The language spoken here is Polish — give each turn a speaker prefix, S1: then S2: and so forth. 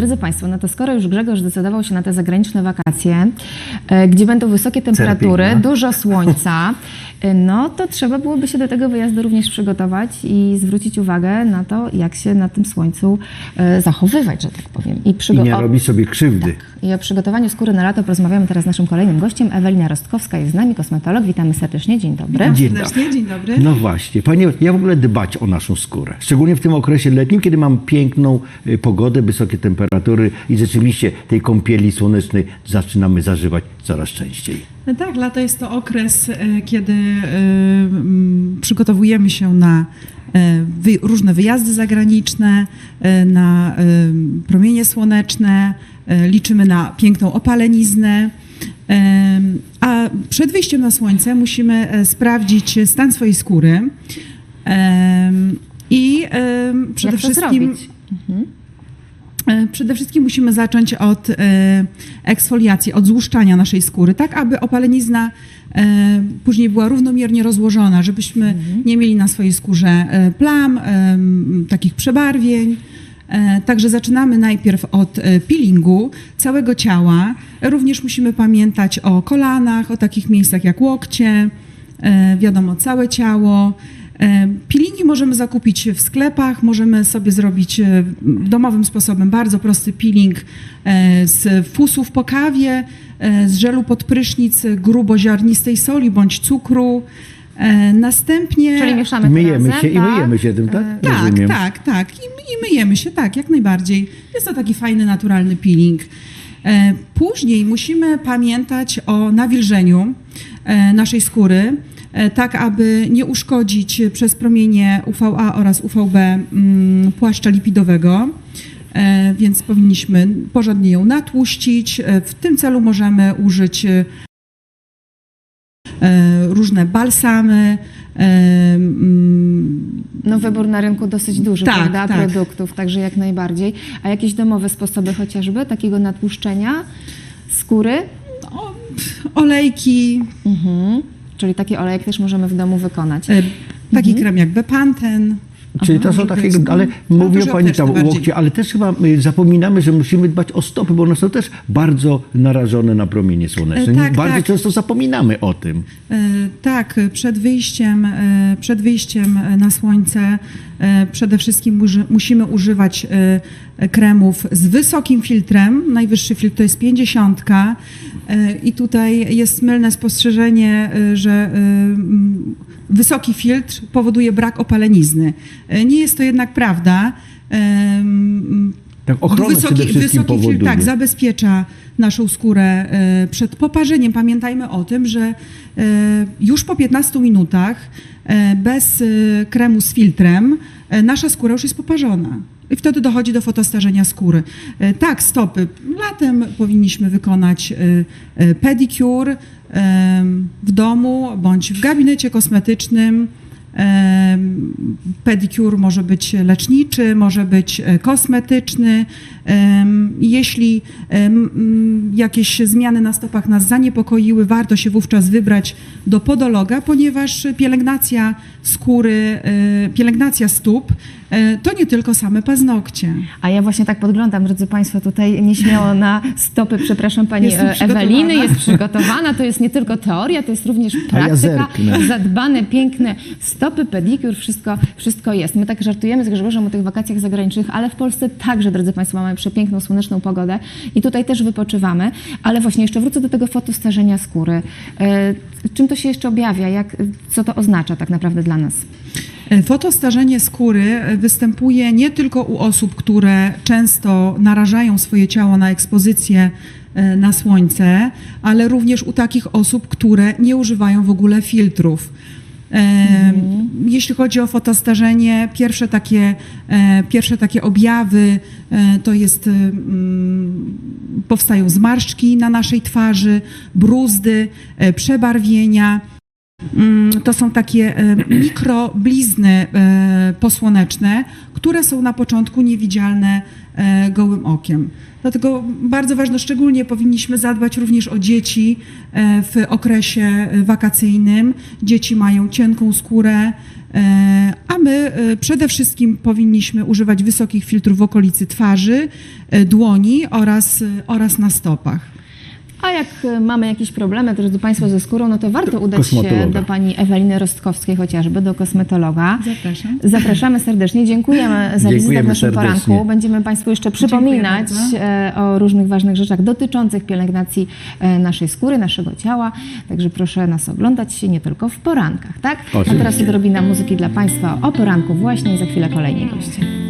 S1: Drodzy Państwo, no to skoro już Grzegorz zdecydował się na te zagraniczne wakacje, e, gdzie będą wysokie temperatury,
S2: Cerpina.
S1: dużo słońca, e, no to trzeba byłoby się do tego wyjazdu również przygotować i zwrócić uwagę na to, jak się na tym słońcu e, zachowywać, że tak powiem. I,
S2: I
S1: przygo-
S2: nie
S1: o-
S2: robi sobie krzywdy.
S1: i o przygotowaniu skóry na lato porozmawiamy teraz z naszym kolejnym gościem. Ewelina Rostkowska jest z nami, kosmetolog. Witamy serdecznie, dzień dobry.
S2: Dzień
S3: Serdecznie, dzień dobry.
S2: No właśnie, panie, ja w ogóle dbać o naszą skórę. Szczególnie w tym okresie letnim, kiedy mam piękną y, pogodę, wysokie temperatury i rzeczywiście tej kąpieli słonecznej zaczynamy zażywać coraz częściej.
S3: Tak, lato jest to okres, e, kiedy e, przygotowujemy się na e, różne wyjazdy zagraniczne, na promienie słoneczne, liczymy na piękną opaleniznę. A przed wyjściem na słońce musimy sprawdzić stan swojej skóry. I przede
S1: Jak to
S3: wszystkim.
S1: zrobić?
S3: E, Przede wszystkim musimy zacząć od e, eksfoliacji, od złuszczania naszej skóry, tak aby opalenizna e, później była równomiernie rozłożona, żebyśmy nie mieli na swojej skórze plam, takich przebarwień. Także zaczynamy najpierw od peelingu całego ciała. Również musimy pamiętać o kolanach, o takich miejscach jak łokcie, wiadomo, całe ciało. E, Peelingi możemy zakupić w sklepach, możemy sobie zrobić e, domowym sposobem bardzo prosty peeling e, z fusów po kawie, z żelu pod prysznic gruboziarnistej soli bądź cukru. Następnie...
S1: Czyli mieszamy to
S2: Myjemy
S1: razem,
S2: się i
S1: tak?
S2: myjemy się tym, tak?
S3: Tak,
S2: Rozumiem.
S3: tak, tak. I, I myjemy się, tak, jak najbardziej. Jest to taki fajny, naturalny peeling. Później musimy pamiętać o nawilżeniu naszej skóry, tak aby nie uszkodzić przez promienie UVA oraz UVB mm, płaszcza lipidowego. E, Więc powinniśmy porządnie ją natłuścić. E, W tym celu możemy użyć e, e, różne balsamy, e, mm,
S1: No wybór na rynku dosyć duży,
S3: Tak,
S1: prawda,
S3: tak.
S1: produktów, także jak najbardziej. A jakieś domowe sposoby chociażby takiego natłuszczenia skóry?
S3: o, pff, olejki,
S1: Mhm. Czyli taki olejek też możemy w domu wykonać.
S3: e, taki krem jak Bepanten.
S2: Czyli to są
S3: to
S2: takie, ale
S3: no,
S2: mówię
S3: dużo
S2: pani tam o łokcie, ale też chyba y, zapominamy, że musimy dbać o stopy, bo one są też bardzo narażone na promienie słoneczne.
S3: E, tak,
S2: bardzo
S3: tak.
S2: często zapominamy o tym.
S3: E, Tak, przed wyjściem, e, przed wyjściem na słońce przede wszystkim musimy używać kremów z wysokim filtrem. Najwyższy filtr to jest 50. e, I tutaj jest mylne spostrzeżenie, że wysoki filtr powoduje brak opalenizny. E, Nie jest to jednak prawda.
S2: Tak, ochronę wszystkim
S3: wysoki
S2: powoduje.
S3: filtr tak, zabezpiecza naszą skórę e, przed poparzeniem. Pamiętajmy o tym, że e, już po 15 minutach bez kremu z filtrem nasza skóra już jest poparzona. I wtedy dochodzi do fotostarzenia skóry. Tak, stopy. Latem powinniśmy wykonać pedicure w domu bądź w gabinecie kosmetycznym. Em, Pedicure może być leczniczy, może być e, kosmetyczny. Jeśli jakieś zmiany na stopach nas zaniepokoiły, warto się wówczas wybrać do podologa, ponieważ pielęgnacja skóry, e, pielęgnacja stóp e, to nie tylko same paznokcie.
S1: A ja właśnie tak podglądam, drodzy Państwo, tutaj nieśmiało na stopy, przepraszam Pani
S3: Jestem
S1: Eweliny, jest przygotowana. To jest nie tylko teoria, to jest również
S2: ja
S1: praktyka.
S2: zerknę.
S1: Zadbane, piękne stopy, pedikur, wszystko, wszystko jest. My tak żartujemy z Grzegorzem o tych wakacjach zagranicznych, ale w Polsce także, drodzy Państwo, mamy przepiękną, słoneczną pogodę i tutaj też wypoczywamy. Ale właśnie jeszcze wrócę do tego fotostarzenia skóry. E, Czym to się jeszcze objawia? Jak, co to oznacza tak naprawdę dla nas?
S3: E, Fotostarzenie skóry e, występuje nie tylko u osób, które często narażają swoje ciało na ekspozycję na słońce, ale również u takich osób, które nie używają w ogóle filtrów. Jeśli chodzi o fotostarzenie, pierwsze takie, e, pierwsze takie objawy e, to jest, powstają zmarszczki na naszej twarzy, bruzdy, e, przebarwienia. Mm, To są takie e, mikroblizny e, posłoneczne, które są na początku niewidzialne e, gołym okiem. Dlatego bardzo ważne, szczególnie powinniśmy zadbać również o dzieci w okresie wakacyjnym. Dzieci mają cienką skórę, A my przede wszystkim powinniśmy używać wysokich filtrów w okolicy twarzy, dłoni oraz, oraz na stopach.
S1: A jak y, mamy jakieś problemy, drodzy Państwo, ze skórą, no to warto udać się do pani Eweliny Rostkowskiej chociażby, do kosmetologa.
S3: Zapraszam.
S1: Zapraszamy serdecznie. Dziękujemy za wizytę w naszym
S2: serdecznie.
S1: poranku. Będziemy Państwu jeszcze przypominać e, o różnych ważnych rzeczach dotyczących pielęgnacji e, naszej skóry, naszego ciała. Także proszę nas oglądać nie tylko w porankach, tak? A
S2: Oczywiście.
S1: teraz odrobina muzyki dla Państwa o poranku właśnie i za chwilę kolejni goście.